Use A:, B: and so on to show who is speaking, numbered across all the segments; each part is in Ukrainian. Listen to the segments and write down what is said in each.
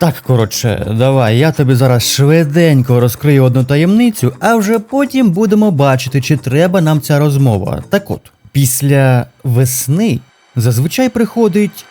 A: Так, коротше, давай, я тобі зараз швиденько розкрию одну таємницю, а вже потім будемо бачити, чи треба нам ця розмова. Так от, після весни зазвичай приходить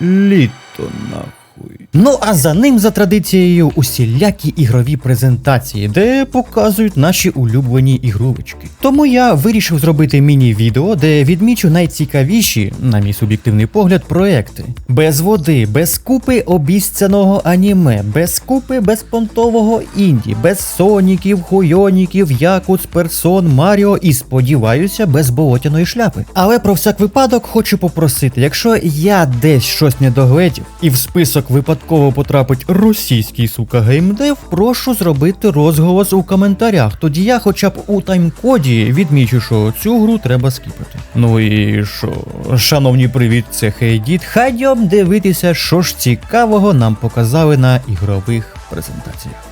A: літо нахуй. Ну а за ним, за традицією, усілякі ігрові презентації, де показують наші улюблені ігрулечки. Тому я вирішив зробити міні-відео, де відмічу найцікавіші, на мій суб'єктивний погляд, проекти. Без води, без купи обіцяного аніме, без купи безпонтового інді, без соніків, хуйоніків, якут, персон, Маріо і сподіваюся, без болотяної шляпи. Але про всяк випадок хочу попросити, якщо я десь щось не догледів і в список випадково потрапить російський сука геймдев, прошу зробити розголос у коментарях. Тоді я хоча б у таймкоді, відмічу, що цю гру треба скіпати. Ну і що, шановні привіт, це Хейдіт. Хайдьом дивитися, що ж цікавого нам показали на ігрових презентаціях.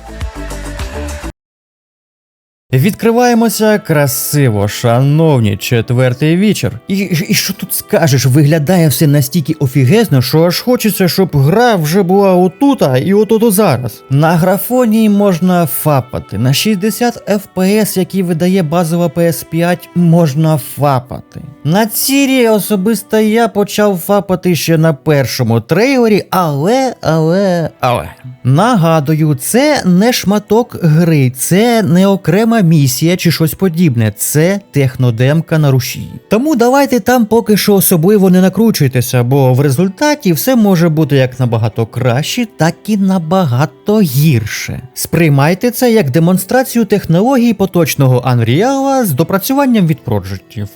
A: Відкриваємося красиво, шановні, четвертий вечір. І, і що тут скажеш, виглядає все настільки офігезно, що аж хочеться, щоб гра вже була отута і отут зараз. На графоні можна фапати, на 60 FPS, які видає базова PS5, можна фапати. На цірі особисто я почав фапати ще на першому трейлері, але, але, але. Нагадую, це не шматок гри, це не окрема місія чи щось подібне, це технодемка на рушії. Тому давайте там поки що особливо не накручуйтеся, бо в результаті все може бути як набагато краще, так і набагато гірше. Сприймайте це як демонстрацію технологій поточного Unreal з допрацюванням від Project.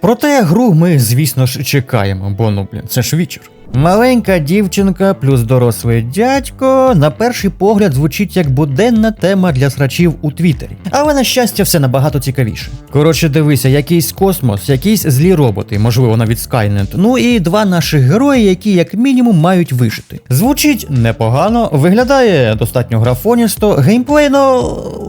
A: Проте гру ми, звісно ж, чекаємо, бо ну блін, це ж вічер. Маленька дівчинка плюс дорослий дядько на перший погляд звучить як буденна тема для срачів у Твіттері. Але на щастя, все набагато цікавіше. Коротше, дивися, якийсь космос, якісь злі роботи, можливо, навіть Skynet. Ну і два наших герої, які як мінімум мають вижити. Звучить непогано, виглядає достатньо графоністо, геймплейно.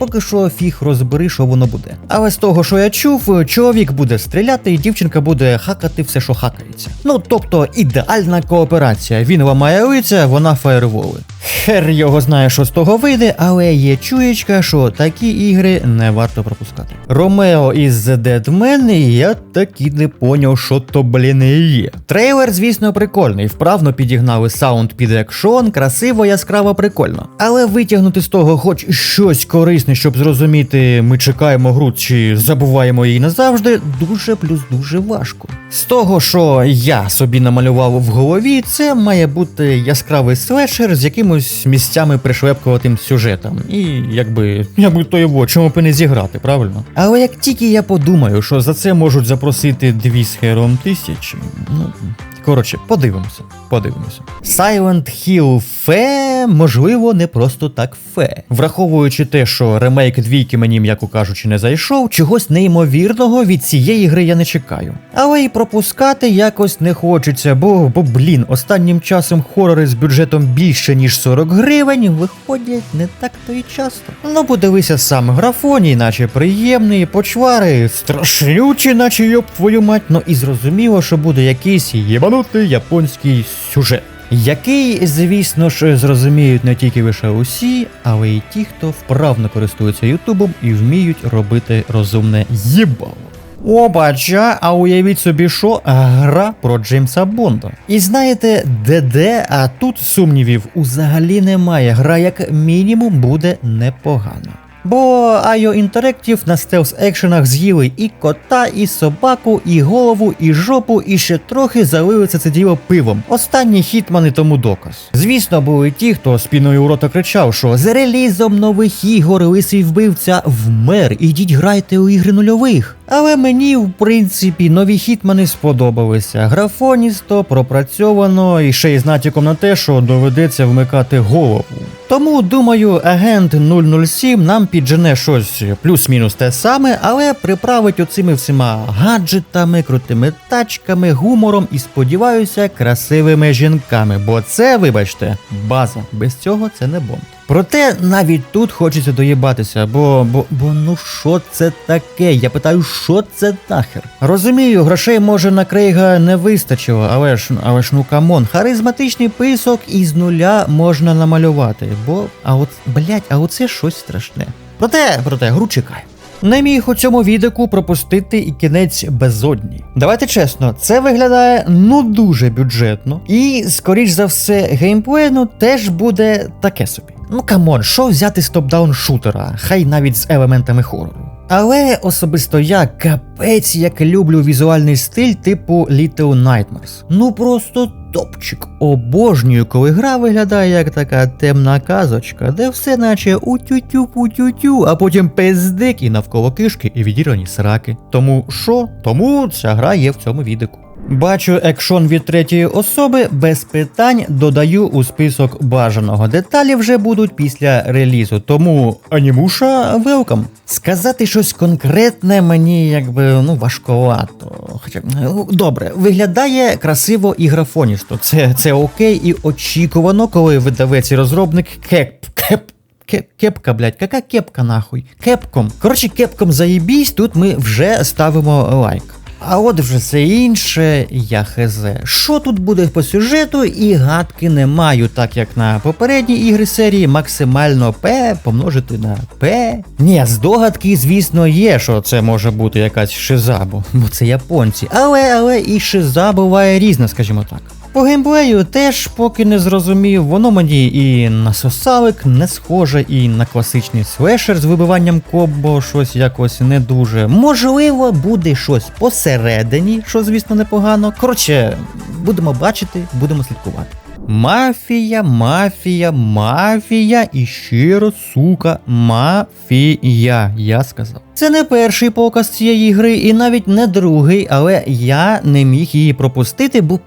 A: Поки що фіг розбери, що воно буде. Але з того, що я чув, чоловік буде стріляти, і дівчинка буде хакати все, що хакається. Ну тобто ідеальна кооперація. Він ламає лиця, вона фаєрволи. Хер його знає, що з того вийде, але є чуєчка, що такі ігри не варто пропускати. Ромео із The Dead Man, я так і не поняв, що то блін і є. Трейлер, звісно, прикольний. Вправно підігнали саунд під екшон, красиво, яскраво, прикольно. Але витягнути з того хоч щось корисне, щоб зрозуміти, ми чекаємо гру чи забуваємо її назавжди, дуже плюс дуже важко. З того, що я собі намалював в голові, це має бути яскравий слешер з якимось місцями пришвепкуватим сюжетом. І якби, якби то його, чому б і не зіграти, правильно? Але як тільки я подумаю, що за це можуть запросити дві з хером тисячі, ну. Коротше, подивимося, подивимося. Silent Hill Фе, можливо, не просто так фе. Враховуючи те, що ремейк двійки мені, м'яко кажучи, не зайшов, чогось неймовірного від цієї гри я не чекаю. Але й пропускати якось не хочеться, бо, бо блін, останнім часом хорори з бюджетом більше ніж 40 гривень виходять не так то і часто. Ну, подивися сам графоній, наче приємний, почвари, страшнючі, наче йоп твою мать, ну і зрозуміло, що буде якийсь єбанутий японський сюжет. Який, звісно ж, зрозуміють не тільки лише усі, але й ті, хто вправно користується Ютубом і вміють робити розумне їбало. Обача, а уявіть собі, що гра про Джеймса Бонда. І знаєте, де-де, а тут сумнівів взагалі немає. Гра як мінімум буде непогана. Бо IO Interactive на стелс екшенах з'їли і кота, і собаку, і голову, і жопу, і ще трохи залили це це діло пивом. Останні хітмани тому доказ. Звісно, були ті, хто спіною у рота кричав, що з релізом нових ігор лисий вбивця вмер, ідіть грайте у ігри нульових. Але мені, в принципі, нові хітмани сподобалися. Графоністо, пропрацьовано і ще й з натяком на те, що доведеться вмикати голову. Тому думаю, агент 007 нам піджене щось плюс-мінус те саме, але приправить оцими всіма гаджетами, крутими тачками, гумором і сподіваюся, красивими жінками. Бо це, вибачте, база. Без цього це не бонд. Проте навіть тут хочеться доїбатися, бо, бо, бо ну що це таке? Я питаю, що це нахер? Розумію, грошей може на Крейга не вистачило, але ж, але ж ну камон, харизматичний писок із нуля можна намалювати. Бо, а от, блять, а оце щось страшне. Проте, проте, гру чекаю. Не міг у цьому відеку пропустити і кінець безодні. Давайте чесно, це виглядає ну дуже бюджетно, і, скоріш за все, геймплей ну теж буде таке собі. Ну камон, що взяти з топ-даун шутера, хай навіть з елементами хорору. Але особисто я капець як люблю візуальний стиль типу Little Nightmares. Ну просто топчик. Обожнюю, коли гра виглядає як така темна казочка, де все наче утю-тю путю-тю, а потім пиздик і навколо кишки і відірвані сраки. Тому що? Тому ця гра є в цьому відеку. Бачу екшон від третьої особи, без питань додаю у список бажаного. Деталі вже будуть після релізу, тому анімуша велкам. Сказати щось конкретне мені якби ну важковато. Хоча ну, добре, виглядає красиво і графоністо. Це, це окей і очікувано, коли видавець і розробник кеп кеп. Кеп, кепка, блядь, яка кепка нахуй? Кепком. Коротше, кепком заєбісь, тут ми вже ставимо лайк. А от вже все інше, я хезе. Що тут буде по сюжету, і гадки не маю, так як на попередній ігри серії максимально П помножити на П. Ні, здогадки, звісно, є, що це може бути якась шиза, бо, це японці. Але, але і шиза буває різна, скажімо так. По геймплею теж поки не зрозумів, воно мені і на сосалик не схоже, і на класичний слешер з вибиванням коббо щось якось не дуже. Можливо, буде щось посередині, що звісно непогано. Коротше, будемо бачити, будемо слідкувати. Мафія, мафія, мафія і раз, сука, мафія, я сказав. Це не перший показ цієї гри, і навіть не другий, але я не міг її пропустити, бо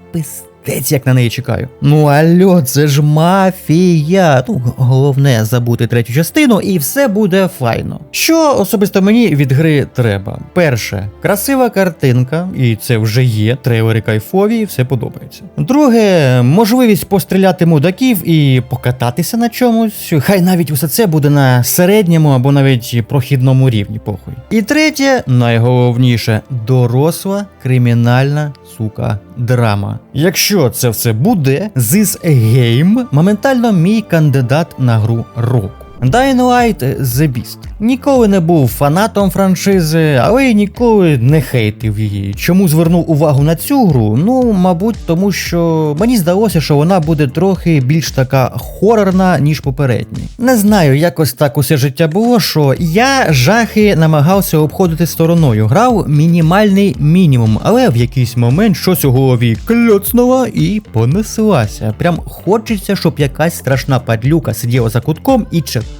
A: пиздець як на неї чекаю. Ну альо, це ж мафія. Ну, головне забути третю частину, і все буде файно. Що особисто мені від гри треба? Перше, красива картинка, і це вже є. Трейлери кайфові, і все подобається. Друге, можливість постріляти мудаків і покататися на чомусь. Хай навіть усе це буде на середньому або навіть прохідному рівні, похуй. І третє, найголовніше, доросла кримінальна сука драма. Якщо це все буде, This Game моментально мій кандидат на гру року. Dying Light The Beast. Ніколи не був фанатом франшизи, але й ніколи не хейтив її. Чому звернув увагу на цю гру? Ну, мабуть, тому що мені здалося, що вона буде трохи більш така хорорна, ніж попередні. Не знаю, якось так усе життя було, що я жахи намагався обходити стороною. Грав мінімальний мінімум, але в якийсь момент щось у голові кльоцнуло і понеслася. Прям хочеться, щоб якась страшна падлюка сиділа за кутком і чекала,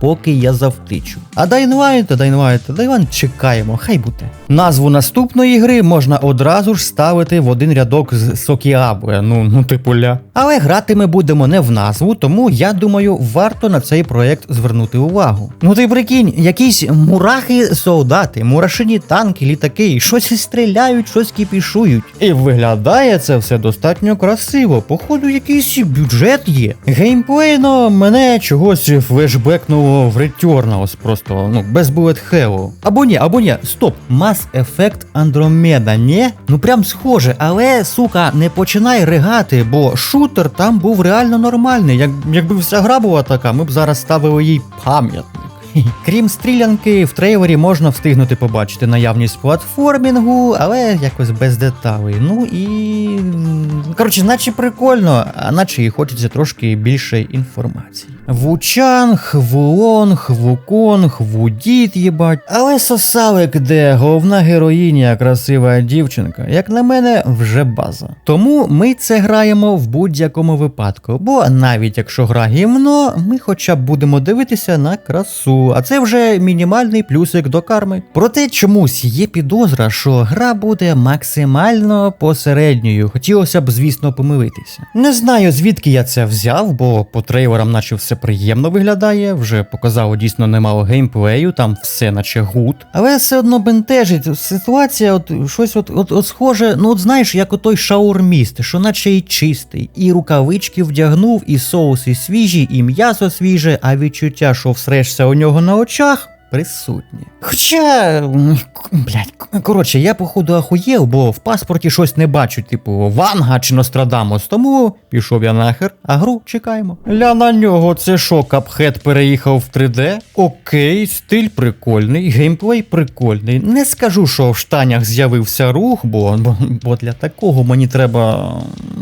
A: поки я завтичу. А Dying Light, Dying Light, Dying чекаємо, хай буде. Назву наступної гри можна одразу ж ставити в один рядок з Сокіабуе, ну, ну типу ля. Але грати ми будемо не в назву, тому я думаю, варто на цей проект звернути увагу. Ну ти прикинь, якісь мурахи-солдати, мурашині танки, літаки, щось стріляють, щось кіпішують. І виглядає це все достатньо красиво. Походу, якийсь бюджет є. Геймплейно мене чогось флешбекнуло в Returnals просто, ну, без Bullet Hell. Або ні, або ні, стоп, Mass Effect Andromeda, ні? Ну прям схоже, але, сука, не починай ригати, бо шутер там був реально нормальний. Як, якби вся гра була така, ми б зараз ставили їй пам'ятник. Крім стрілянки, в трейлері можна встигнути побачити наявність платформінгу, але якось без деталей. Ну і. Коротше, наче прикольно, а наче і хочеться трошки більше інформації. Вучанг, Вулонг, Вуконг, Вудіт, їбать. Але сосалик, де головна героїня, красива дівчинка, як на мене, вже база. Тому ми це граємо в будь-якому випадку, бо навіть якщо гра гівно, ми хоча б будемо дивитися на красу. А це вже мінімальний плюсик до карми. Проте чомусь є підозра, що гра буде максимально посередньою. Хотілося б, звісно, помилитися. Не знаю звідки я це взяв, бо по трейлерам, наче все приємно виглядає, вже показало дійсно немало геймплею, там все наче гуд. Але все одно бентежить ситуація, от щось от, от, от схоже, ну от знаєш, як отой шаурміст, що наче й чистий, і рукавички вдягнув, і соуси свіжі, і м'ясо свіже, а відчуття, що всрешся у нього на очах. Присутні. Хоча, блядь, коротше, я походу ахуєв, бо в паспорті щось не бачу, типу Ванга чи Нострадамус, тому пішов я нахер, а гру чекаємо. Ля на нього, це що, капхет переїхав в 3D? Окей, стиль прикольний, геймплей прикольний. Не скажу, що в штанях з'явився рух, бо, бо, бо для такого мені треба.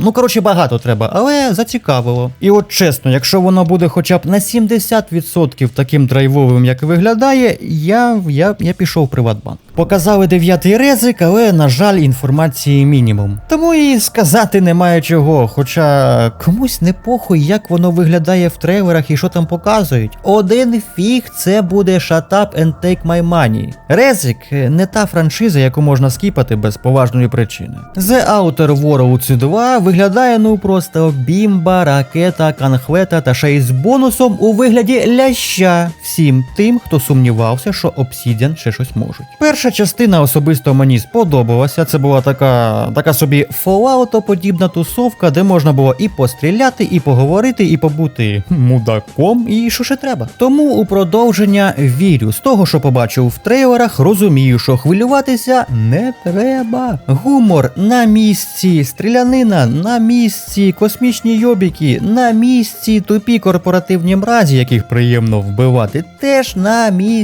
A: Ну, коротше, багато треба, але зацікавило. І от чесно, якщо воно буде хоча б на 70% таким драйвовим, як виглядає, я, я, я пішов в Приватбанк. Показали дев'ятий резик, але, на жаль, інформації мінімум. Тому і сказати немає чого. Хоча комусь не похуй, як воно виглядає в трейлерах і що там показують. Один фіг це буде Shut Up and Take My Money. Резик не та франшиза, яку можна скіпати без поважної причини. The Outer Worlds 2 виглядає ну просто бімба, ракета, канхвета та ще й з бонусом у вигляді ляща всім тим, хто сумнівався, що Obsidian ще щось можуть. Перша частина особисто мені сподобалася. Це була така, така собі Fallout-подібна тусовка, де можна було і постріляти, і поговорити, і побути мудаком, і що ще треба. Тому у продовження вірю. З того, що побачив в трейлерах, розумію, що хвилюватися не треба. Гумор на місці, стрілянина на місці, космічні йобіки на місці, тупі корпоративні мразі, яких приємно вбивати, теж на місці.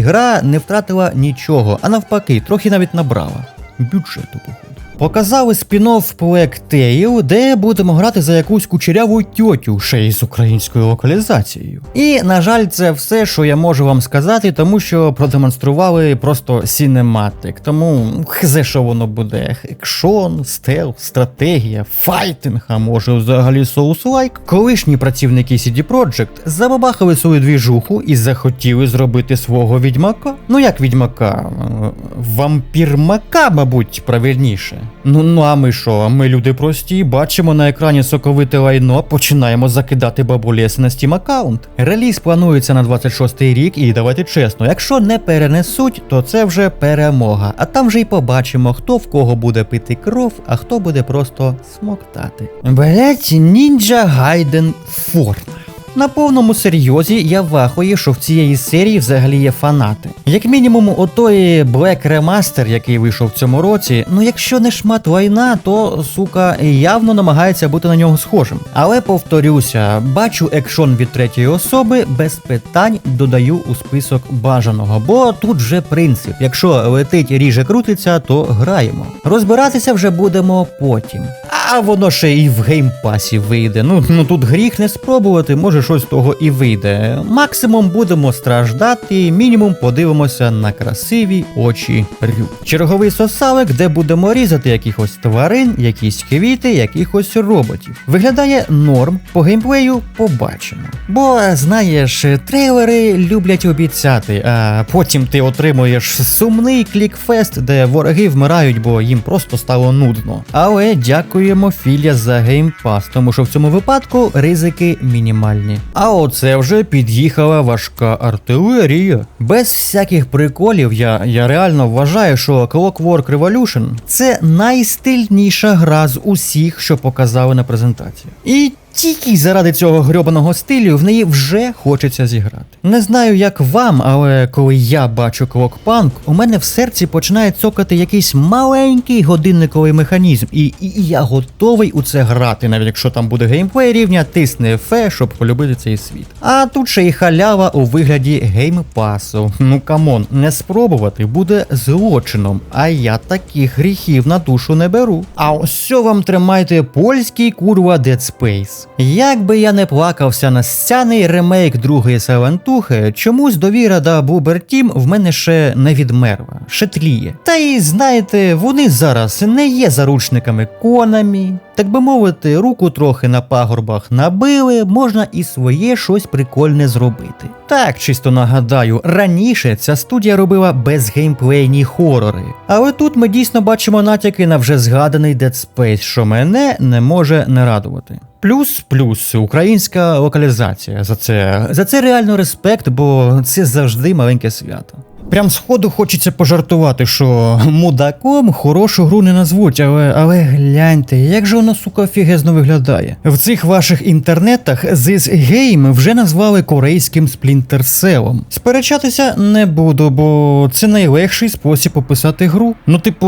A: Гра не втратила нічого, а навпаки, трохи навіть набрала бюджету, походу. Показали спін-офф Plague де будемо грати за якусь кучеряву тьотю, ще й з українською локалізацією. І, на жаль, це все, що я можу вам сказати, тому що продемонстрували просто сінематик. Тому хзе, що воно буде. Екшон, стел, стратегія, файтинг, а може взагалі соус-лайк. Колишні працівники CD Projekt забабахали свою двіжуху і захотіли зробити свого відьмака. Ну як відьмака? Е, Вампірмака, мабуть, правильніше. Ну ну а ми що? Ми люди прості, бачимо на екрані соковите лайно, починаємо закидати бабулєси на Steam аккаунт. Реліз планується на 26-й рік, і давайте чесно, якщо не перенесуть, то це вже перемога. А там вже й побачимо, хто в кого буде пити кров, а хто буде просто смоктати. Блять, ніндзя Гайден Форна. На повному серйозі я вахую, що в цієї серії взагалі є фанати. Як мінімум, отої Black Remaster, який вийшов в цьому році, ну якщо не шмат лайна, то сука явно намагається бути на нього схожим. Але повторюся, бачу екшон від третьої особи, без питань додаю у список бажаного, бо тут вже принцип: якщо летить ріже крутиться, то граємо. Розбиратися вже будемо потім. А воно ще і в геймпасі вийде. Ну, ну тут гріх не спробувати, може щось з того і вийде. Максимум будемо страждати, мінімум подивимося на красиві очі рю. Черговий сосалик, де будемо різати якихось тварин, якісь квіти, якихось роботів. Виглядає норм, по геймплею побачимо. Бо знаєш, трейлери люблять обіцяти, а потім ти отримуєш сумний клікфест, де вороги вмирають, бо їм просто стало нудно. Але дякуємо Філя за геймпас, тому що в цьому випадку ризики мінімальні. А оце вже під'їхала важка артилерія. Без всяких приколів я, я реально вважаю, що Clockwork Revolution це найстильніша гра з усіх, що показали на презентації. І тільки заради цього грьобаного стилю в неї вже хочеться зіграти. Не знаю, як вам, але коли я бачу Clockpunk, у мене в серці починає цокати якийсь маленький годинниковий механізм, і, і, і я готовий у це грати, навіть якщо там буде геймплей рівня, тисне фе, щоб полюбити цей світ. А тут ще й халява у вигляді геймпасу. Ну камон, не спробувати буде злочином, а я таких гріхів на душу не беру. А ось що вам тримайте польський курва Dead Space. Як би я не плакався на сцяний ремейк другої Савантухи, чомусь довіра до Бубер Тім в мене ще не відмерла, ще тліє. Та й знаєте, вони зараз не є заручниками Конамі, так би мовити, руку трохи на пагорбах набили, можна і своє щось прикольне зробити. Так, чисто нагадаю, раніше ця студія робила безгеймплейні хорори. Але тут ми дійсно бачимо натяки на вже згаданий Dead Space, що мене не може не радувати. Плюс плюс українська локалізація. За це за це реально респект, бо це завжди маленьке свято. Прям сходу хочеться пожартувати, що мудаком хорошу гру не назвуть, але але гляньте, як же воно, сука, офігезно виглядає. В цих ваших інтернетах This Game вже назвали корейським Cell. Сперечатися не буду, бо це найлегший спосіб описати гру. Ну, типу,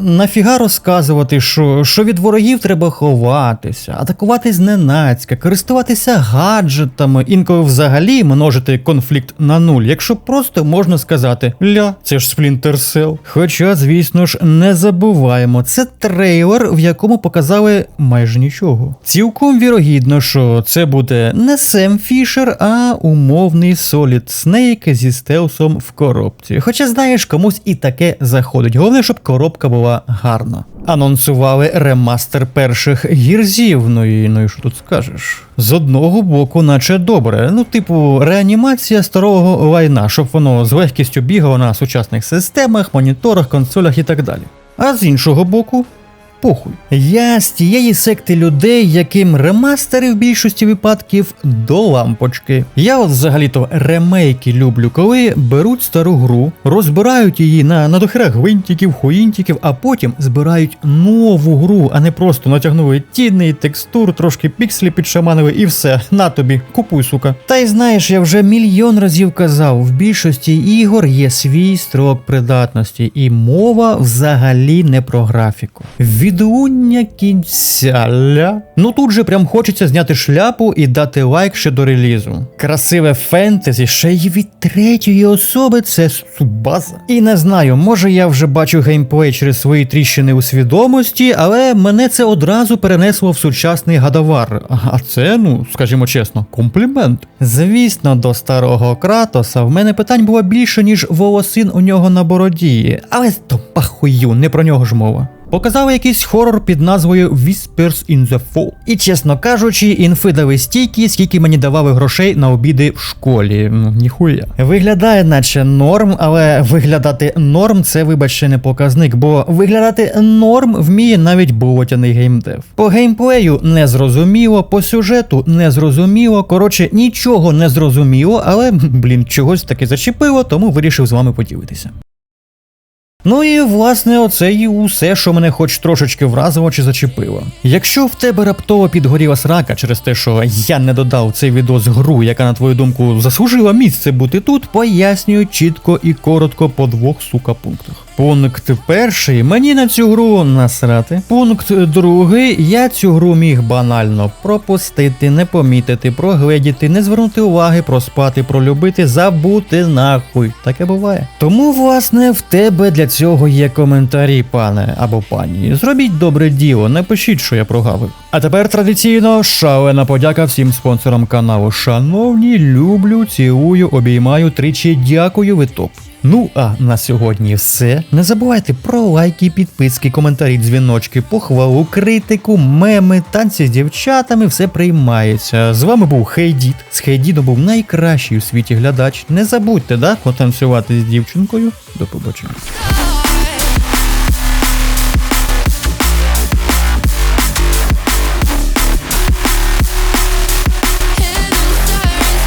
A: нафіга розказувати, що, що від ворогів треба ховатися, атакувати зненацька, користуватися гаджетами, інколи взагалі множити конфлікт на нуль, якщо просто можна сказати ля, це ж Splinter Cell. Хоча, звісно ж, не забуваємо, це трейлер, в якому показали майже нічого. Цілком вірогідно, що це буде не Сем Фішер, а умовний Solid Snake зі стелсом в коробці. Хоча, знаєш, комусь і таке заходить. Головне, щоб коробка була гарна. Анонсували ремастер перших гірзів. Ну і ну і що тут скажеш? З одного боку, наче добре. Ну, типу, реанімація старого лайна, щоб воно з легкістю бігало на сучасних системах, моніторах, консолях і так далі. А з іншого боку. Похуй. Я з тієї секти людей, яким ремастери в більшості випадків до лампочки. Я от взагалі-то ремейки люблю, коли беруть стару гру, розбирають її на, на дохера гвинтиків, хуїнтиків, а потім збирають нову гру, а не просто натягнули тіни, текстур, трошки пікселі підшаманили і все. На тобі, купуй, сука. Та й знаєш, я вже мільйон разів казав, в більшості ігор є свій строк придатності, і мова взагалі не про графіку. Відлуння кінця. Ну тут же прям хочеться зняти шляпу і дати лайк ще до релізу. Красиве фентезі, ще й від третьої особи це субаза. І не знаю, може я вже бачу геймплей через свої тріщини у свідомості, але мене це одразу перенесло в сучасний гадовар. А це, ну скажімо чесно, комплімент. Звісно, до старого Кратоса в мене питань було більше, ніж волосин у нього на бороді, але то пахую, не про нього ж мова. Показали якийсь хорор під назвою Whispers in the Fall. І чесно кажучи, інфи дали стільки, скільки мені давали грошей на обіди в школі. Ну, ніхуя. Виглядає, наче норм, але виглядати норм це, вибачте, не показник, бо виглядати норм вміє навіть болотяний геймдев. По геймплею не зрозуміло, по сюжету не зрозуміло. Коротше, нічого не зрозуміло, але, блін, чогось таки зачепило, тому вирішив з вами поділитися. Ну і власне оце і усе, що мене хоч трошечки вразило чи зачепило. Якщо в тебе раптово підгоріла срака через те, що я не додав цей відос гру, яка на твою думку заслужила місце бути тут, пояснюю чітко і коротко по двох сука пунктах. Пункт перший мені на цю гру насрати. Пункт другий я цю гру міг банально пропустити, не помітити, прогледіти, не звернути уваги, проспати, пролюбити, забути нахуй. Таке буває. Тому, власне, в тебе для цього є коментарі, пане або пані. Зробіть добре діло, напишіть, що я прогавив. А тепер традиційно шалена подяка всім спонсорам каналу. Шановні, люблю, цілую, обіймаю тричі. Дякую, ви топ. Ну а на сьогодні все. Не забувайте про лайки, підписки, коментарі, дзвіночки, похвалу, критику, меми, танці з дівчатами. Все приймається. З вами був Хейдід. З Хейдідом був найкращий у світі глядач. Не забудьте, да, потанцювати з дівчинкою. До побачення.